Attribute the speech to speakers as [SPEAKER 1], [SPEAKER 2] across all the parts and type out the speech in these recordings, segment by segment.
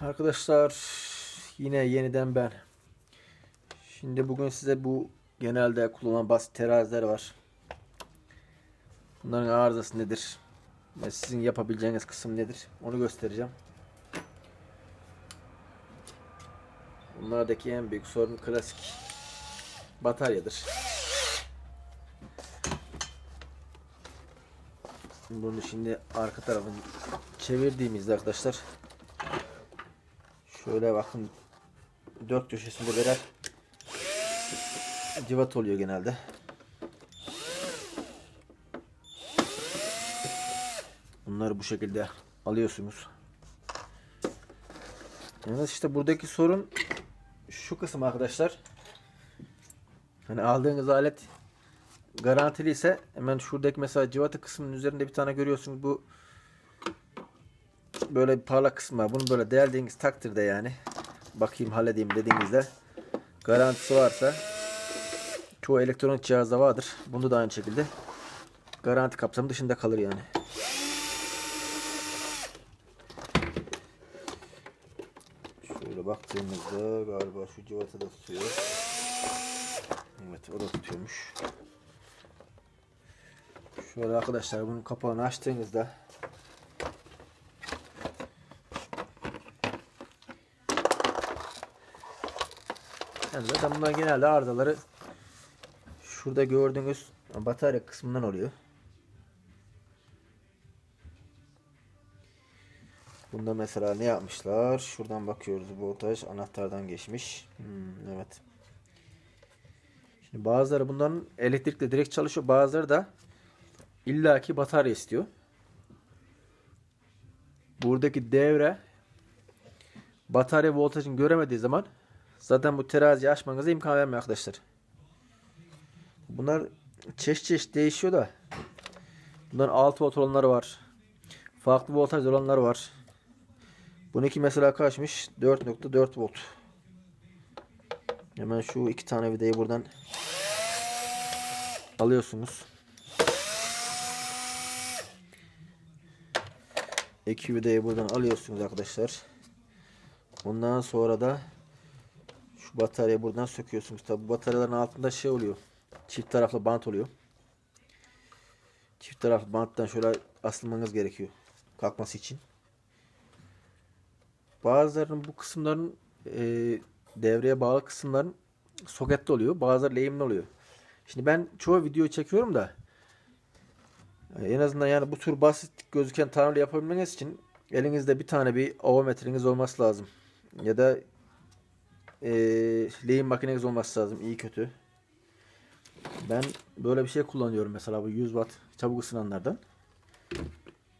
[SPEAKER 1] Arkadaşlar yine yeniden ben. Şimdi bugün size bu genelde kullanılan basit teraziler var. Bunların arızası nedir? Ve sizin yapabileceğiniz kısım nedir? Onu göstereceğim. Bunlardaki en büyük sorun klasik bataryadır. Bunu şimdi arka tarafını çevirdiğimizde arkadaşlar Şöyle bakın dört köşesinde birer civat oluyor genelde. Bunları bu şekilde alıyorsunuz. Yalnız işte buradaki sorun şu kısım arkadaşlar. Hani aldığınız alet garantili ise hemen şuradaki mesela civata kısmının üzerinde bir tane görüyorsunuz bu böyle bir parlak kısmı var. Bunu böyle deldiğiniz takdirde yani bakayım halledeyim dediğinizde garantisi varsa çoğu elektronik cihazda vardır. Bunda da aynı şekilde garanti kapsamı dışında kalır yani. Şöyle baktığımızda galiba şu civata da tutuyor. Evet o da tutuyormuş. Şöyle arkadaşlar bunun kapağını açtığınızda Yani zaten bunlar genelde arızaları şurada gördüğünüz batarya kısmından oluyor. Bunda mesela ne yapmışlar? Şuradan bakıyoruz. Voltaj anahtardan geçmiş. Hmm, evet. Şimdi bazıları bunların elektrikle direkt çalışıyor. Bazıları da illaki batarya istiyor. Buradaki devre batarya voltajını göremediği zaman Zaten bu teraziyi açmanıza imkan vermiyor arkadaşlar. Bunlar çeşit çeşit değişiyor da. Bunların 6 volt olanları var. Farklı voltaj olanlar var. Bununki mesela kaçmış? 4.4 volt. Hemen şu iki tane vidayı buradan alıyorsunuz. İki vidayı buradan alıyorsunuz arkadaşlar. Ondan sonra da şu bataryayı buradan söküyorsunuz. Tabi bataryaların altında şey oluyor. Çift taraflı bant oluyor. Çift taraflı banttan şöyle asılmanız gerekiyor. Kalkması için. Bazılarının bu kısımların e, devreye bağlı kısımların sokette oluyor. Bazıları lehimli oluyor. Şimdi ben çoğu video çekiyorum da e, en azından yani bu tür basit gözüken tamir yapabilmeniz için elinizde bir tane bir avometreniz olması lazım. Ya da e, lehim makineniz olması lazım. iyi kötü. Ben böyle bir şey kullanıyorum mesela bu 100 watt çabuk ısınanlardan.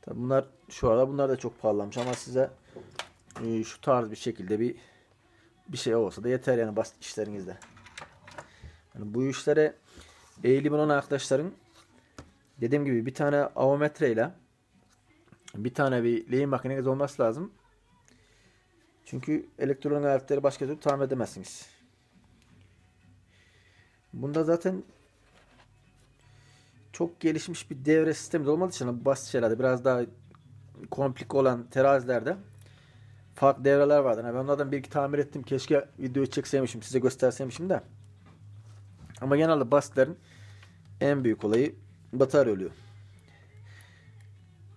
[SPEAKER 1] Tabi bunlar şu arada bunlar da çok pahalanmış ama size e, şu tarz bir şekilde bir bir şey olsa da yeter yani basit işlerinizde. Yani bu işlere eğilim olan arkadaşların dediğim gibi bir tane avometre ile bir tane bir lehim makineniz olması lazım. Çünkü elektronik aletleri başka türlü tamir edemezsiniz. Bunda zaten çok gelişmiş bir devre sistemi de olmadığı için basit şeylerde biraz daha komplik olan terazilerde farklı devreler vardı. Yani ben onlardan bir iki tamir ettim. Keşke videoyu çekseymişim, size gösterseymişim de. Ama genelde basitlerin en büyük olayı batarya oluyor.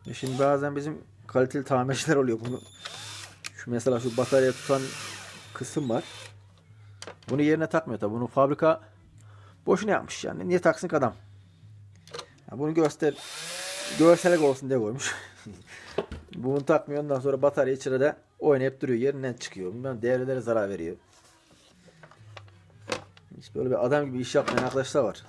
[SPEAKER 1] E şimdi bazen bizim kaliteli tamirciler oluyor. Bunu şu mesela şu batarya tutan kısım var. Bunu yerine takmıyor tabi. Bunu fabrika boşuna yapmış yani. Niye taksın ki adam? Ya bunu göster görsellik olsun diye koymuş. bunu takmıyor ondan sonra batarya içeride oynayıp duruyor. Yerinden çıkıyor. Bilmem devrelere zarar veriyor. Hiç böyle bir adam gibi iş yapmayan arkadaşlar var.